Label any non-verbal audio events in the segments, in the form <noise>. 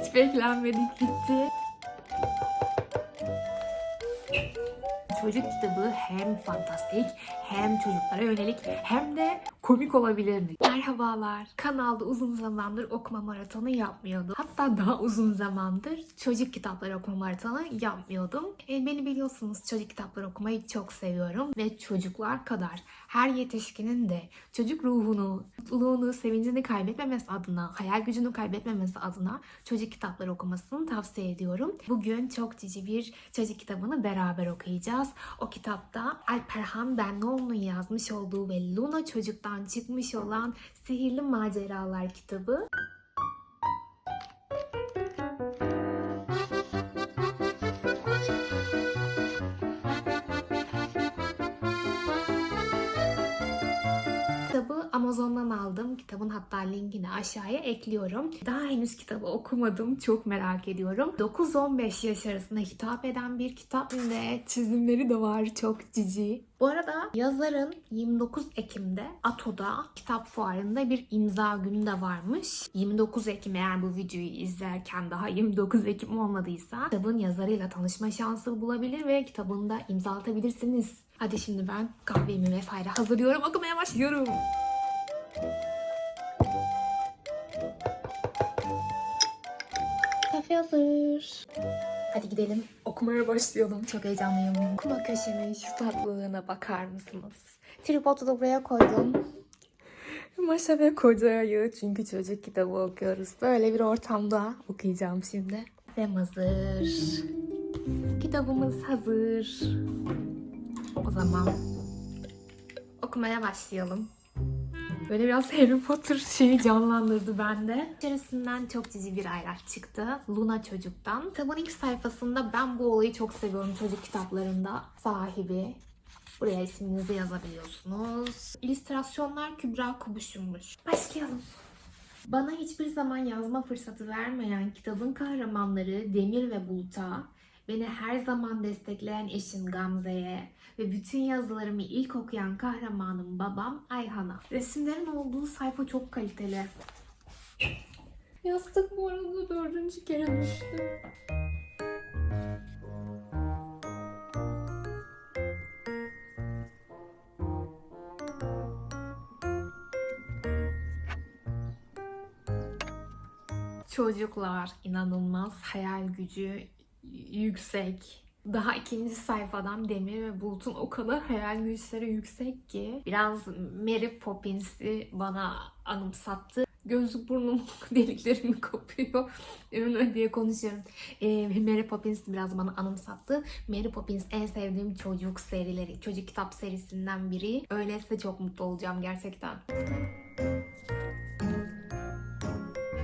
Hiç beklenmedik bitti. Çocuk kitabı hem fantastik hem çocuklara yönelik hem de komik olabilir mi? Merhabalar. Kanalda uzun zamandır okuma maratonu yapmıyordum. Hatta daha uzun zamandır çocuk kitapları okuma maratonu yapmıyordum. E, beni biliyorsunuz çocuk kitapları okumayı çok seviyorum ve çocuklar kadar her yetişkinin de çocuk ruhunu, mutluluğunu, sevincini kaybetmemesi adına, hayal gücünü kaybetmemesi adına çocuk kitapları okumasını tavsiye ediyorum. Bugün çok cici bir çocuk kitabını beraber okuyacağız. O kitapta Alperhan Benlioğlu'nun yazmış olduğu ve Luna çocuktan çıkmış olan Sihirli Maceralar kitabı. Kitabı Amazon'dan aldım. Kitabın hatta linkini aşağıya ekliyorum. Daha henüz kitabı okumadım. Çok merak ediyorum. 9-15 yaş arasında hitap eden bir kitap ve çizimleri de var. Çok cici. Bu arada yazarın 29 Ekim'de Ato'da kitap fuarında bir imza günü de varmış. 29 Ekim eğer bu videoyu izlerken daha 29 Ekim olmadıysa kitabın yazarıyla tanışma şansı bulabilir ve kitabını da imza atabilirsiniz. Hadi şimdi ben kahvemi vesaire hazırlıyorum. Okumaya başlıyorum. Kahve hazır. Hadi gidelim. Okumaya başlayalım. Çok heyecanlıyım. Okuma köşemin şu tatlılığına bakar mısınız? Tripodu da buraya koydum. Maşa ve kocayı çünkü çocuk kitabı okuyoruz. Böyle bir ortamda okuyacağım şimdi. Ve hazır. Kitabımız hazır. O zaman okumaya başlayalım. Böyle biraz <laughs> Harry Potter şeyi canlandırdı bende. İçerisinden çok cici bir ayraç çıktı. Luna Çocuk'tan. Kitabın ilk sayfasında ben bu olayı çok seviyorum çocuk kitaplarında. Sahibi. Buraya isminizi yazabiliyorsunuz. İllüstrasyonlar Kübra Kubuş'unmuş. Başlayalım. Bana hiçbir zaman yazma fırsatı vermeyen kitabın kahramanları Demir ve Bulut'a, beni her zaman destekleyen eşim Gamze'ye ve bütün yazılarımı ilk okuyan kahramanım babam Ayhan'a. Resimlerin olduğu sayfa çok kaliteli. Yastık bu arada dördüncü kere düştü. Çocuklar inanılmaz hayal gücü yüksek. Daha ikinci sayfadan Demir ve Bulut'un o kadar hayal güçleri yüksek ki biraz Mary Poppins'i bana anımsattı. Gözlük burnum <laughs> deliklerimi kopuyor. Ürün diye konuşuyorum. Ee, Mary Poppins biraz bana anımsattı. Mary Poppins en sevdiğim çocuk serileri, çocuk kitap serisinden biri. Öyleyse çok mutlu olacağım gerçekten.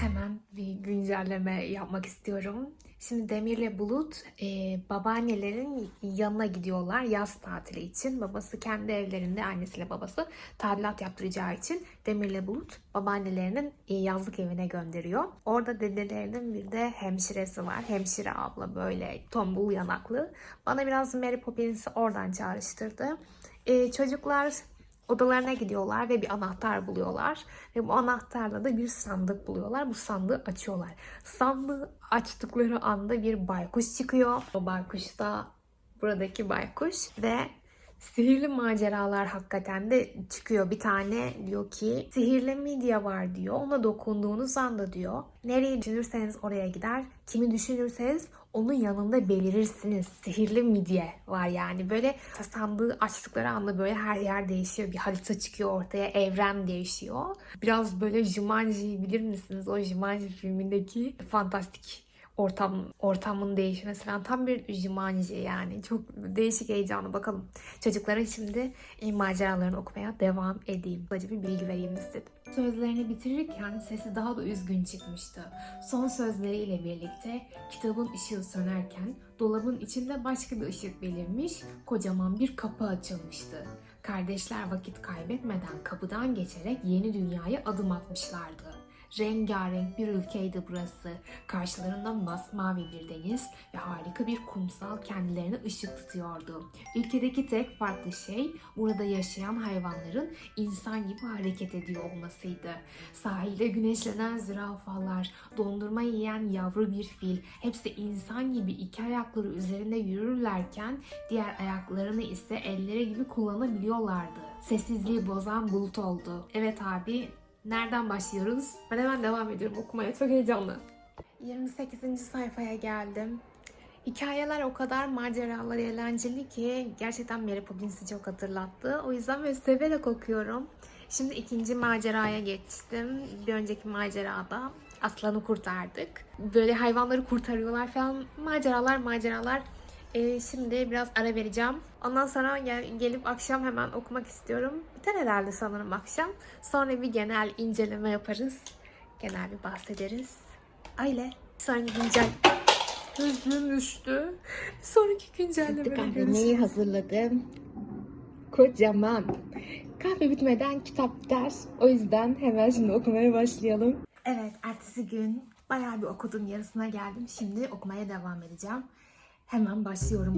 Hemen bir güncelleme yapmak istiyorum. Şimdi Demir'le Bulut e, babaannelerin yanına gidiyorlar yaz tatili için. Babası kendi evlerinde annesiyle babası tadilat yaptıracağı için Demir'le Bulut babaannelerinin e, yazlık evine gönderiyor. Orada dedelerinin bir de hemşiresi var. Hemşire abla böyle tombul yanaklı. Bana biraz Mary Poppins'i oradan çağrıştırdı. E, çocuklar odalarına gidiyorlar ve bir anahtar buluyorlar. Ve bu anahtarla da bir sandık buluyorlar. Bu sandığı açıyorlar. Sandığı açtıkları anda bir baykuş çıkıyor. O baykuş da buradaki baykuş ve sihirli maceralar hakikaten de çıkıyor. Bir tane diyor ki sihirli midye var diyor. Ona dokunduğunuz anda diyor. Nereyi düşünürseniz oraya gider. Kimi düşünürseniz onun yanında belirirsiniz. Sihirli midye var yani. Böyle sandığı açtıkları anda böyle her yer değişiyor. Bir harita çıkıyor ortaya. Evren değişiyor. Biraz böyle Jumanji bilir misiniz? O Jumanji filmindeki fantastik ortam ortamın değişmesi falan tam bir Jumanji yani. Çok değişik heyecanlı bakalım. Çocuklara şimdi maceralarını okumaya devam edeyim. Acı bir bilgi vereyim istedim. Sözlerini bitirirken sesi daha da üzgün çıkmıştı. Son sözleriyle birlikte kitabın ışığı sönerken dolabın içinde başka bir ışık belirmiş, kocaman bir kapı açılmıştı. Kardeşler vakit kaybetmeden kapıdan geçerek yeni dünyaya adım atmışlardı. Rengarenk bir ülkeydi burası. Karşılarında masmavi bir deniz ve harika bir kumsal kendilerine ışık tutuyordu. Ülkedeki tek farklı şey burada yaşayan hayvanların insan gibi hareket ediyor olmasıydı. Sahilde güneşlenen zürafalar, dondurma yiyen yavru bir fil, hepsi insan gibi iki ayakları üzerinde yürürlerken diğer ayaklarını ise elleri gibi kullanabiliyorlardı. Sessizliği bozan bulut oldu. Evet abi, nereden başlıyoruz? Ben hemen devam ediyorum okumaya. Çok heyecanlı. 28. sayfaya geldim. Hikayeler o kadar maceralar eğlenceli ki gerçekten Mary Poppins'i çok hatırlattı. O yüzden böyle severek okuyorum. Şimdi ikinci maceraya geçtim. Bir önceki macerada aslanı kurtardık. Böyle hayvanları kurtarıyorlar falan. Maceralar maceralar. Ee, şimdi biraz ara vereceğim. Ondan sonra gel- gelip akşam hemen okumak istiyorum. Biter herhalde sanırım akşam. Sonra bir genel inceleme yaparız. Genel bir bahsederiz. Öyle. Sonraki güncel... Gözlüğüm düştü. Sonraki kahveyi görüşürüz. hazırladım. Kocaman. Kahve bitmeden kitap ders. O yüzden hemen şimdi okumaya başlayalım. Evet, ertesi gün bayağı bir okudum. Yarısına geldim. Şimdi okumaya devam edeceğim. Hemen başlıyorum.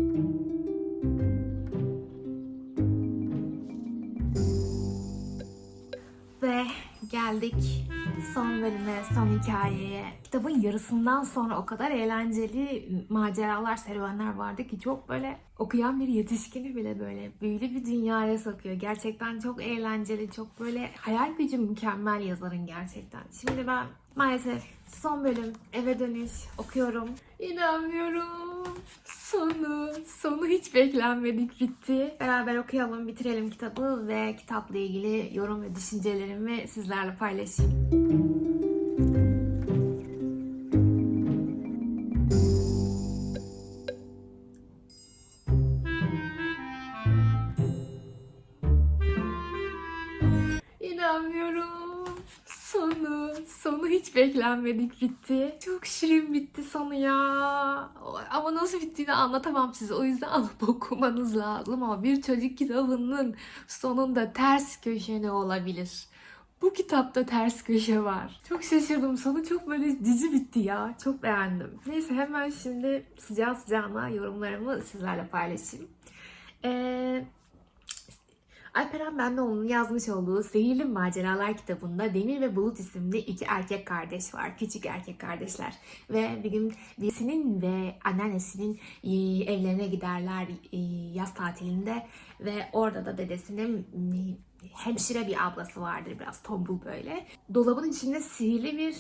Ve geldik son bölüme, son hikayeye. Kitabın yarısından sonra o kadar eğlenceli maceralar, serüvenler vardı ki çok böyle okuyan bir yetişkini bile böyle büyülü bir dünyaya sokuyor. Gerçekten çok eğlenceli, çok böyle hayal gücü mükemmel yazarın gerçekten. Şimdi ben maalesef son bölüm eve dönüş okuyorum. İnanmıyorum. Sonu, sonu hiç beklenmedik bitti. Beraber okuyalım, bitirelim kitabı ve kitapla ilgili yorum ve düşüncelerimi sizlerle paylaşayım. Hiç beklenmedik bitti. Çok şirin bitti sonu ya. Ama nasıl bittiğini anlatamam size. O yüzden alıp okumanız lazım. Ama bir çocuk kitabının sonunda ters köşe ne olabilir? Bu kitapta ters köşe var. Çok şaşırdım. Sonu çok böyle dizi bitti ya. Çok beğendim. Neyse hemen şimdi sıcağı sıcağına yorumlarımı sizlerle paylaşayım. Eee Alperen Benlioğlu'nun yazmış olduğu Sihirli Maceralar kitabında Demir ve Bulut isimli iki erkek kardeş var. Küçük erkek kardeşler. Ve bir gün birisinin ve anneannesinin e, evlerine giderler e, yaz tatilinde. Ve orada da dedesinin e, hemşire bir ablası vardır. Biraz tombul böyle. Dolabın içinde sihirli bir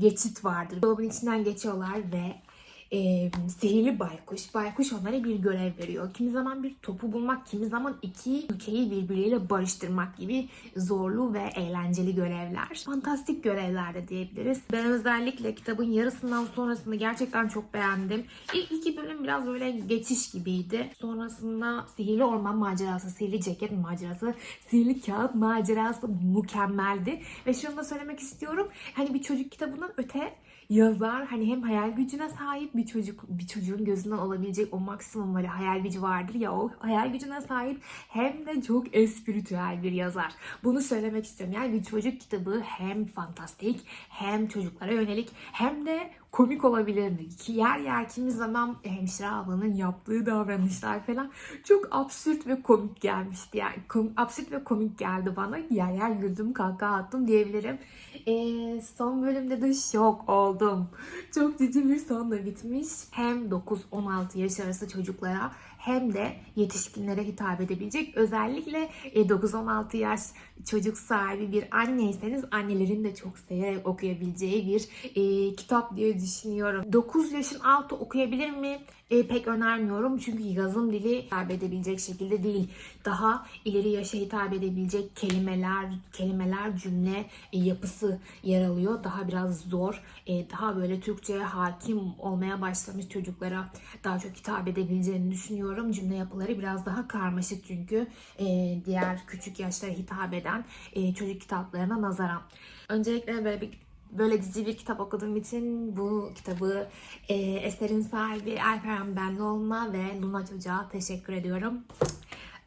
geçit vardır. Dolabın içinden geçiyorlar ve e, sihirli baykuş. Baykuş onlara bir görev veriyor. Kimi zaman bir topu bulmak, kimi zaman iki ülkeyi birbiriyle barıştırmak gibi zorlu ve eğlenceli görevler. Fantastik görevler de diyebiliriz. Ben özellikle kitabın yarısından sonrasını gerçekten çok beğendim. İlk iki bölüm biraz böyle geçiş gibiydi. Sonrasında sihirli orman macerası, sihirli ceket macerası, sihirli kağıt macerası mükemmeldi. Ve şunu da söylemek istiyorum. Hani bir çocuk kitabından öte yazar hani hem hayal gücüne sahip bir çocuk bir çocuğun gözünden alabilecek o maksimum böyle hayal gücü vardır ya o hayal gücüne sahip hem de çok espritüel bir yazar. Bunu söylemek istiyorum. Yani bir çocuk kitabı hem fantastik hem çocuklara yönelik hem de komik olabilirdi. Ki yer yer kimi zaman hemşire ablanın yaptığı davranışlar falan çok absürt ve komik gelmişti. Yani kom- absürt ve komik geldi bana. Yer yer güldüm, kahkaha attım diyebilirim. Ee, son bölümde de şok oldum. Çok cici bir sonla bitmiş. Hem 9-16 yaş arası çocuklara hem de yetişkinlere hitap edebilecek. Özellikle e, 9-16 yaş çocuk sahibi bir anneyseniz annelerin de çok severek okuyabileceği bir e, kitap diye düşünüyorum. 9 yaşın altı okuyabilir mi? E, pek önermiyorum çünkü yazım dili hitap edebilecek şekilde değil. Daha ileri yaşa hitap edebilecek kelimeler, kelimeler, cümle e, yapısı yer alıyor. Daha biraz zor, e, daha böyle Türkçe'ye hakim olmaya başlamış çocuklara daha çok hitap edebileceğini düşünüyorum. Cümle yapıları biraz daha karmaşık çünkü e, diğer küçük yaşlara hitap eden e, çocuk kitaplarına nazaran. Öncelikle böyle bir böyle dizi bir kitap okuduğum için bu kitabı e, eserin sahibi Alperen Benlioğlu'na ve Luna Çocuğa teşekkür ediyorum.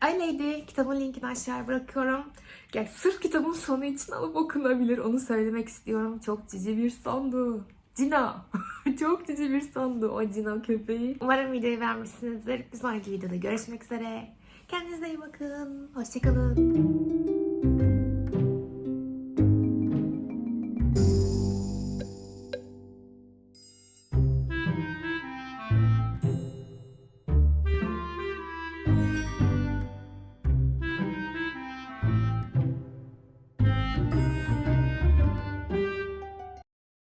Öyleydi. Kitabın linkini aşağıya bırakıyorum. Ya sırf kitabın sonu için alıp okunabilir. Onu söylemek istiyorum. Çok cici bir sondu. Cina. <laughs> Çok cici bir sondu o Cina köpeği. Umarım videoyu beğenmişsinizdir. Bir sonraki videoda görüşmek üzere. Kendinize iyi bakın. Hoşçakalın.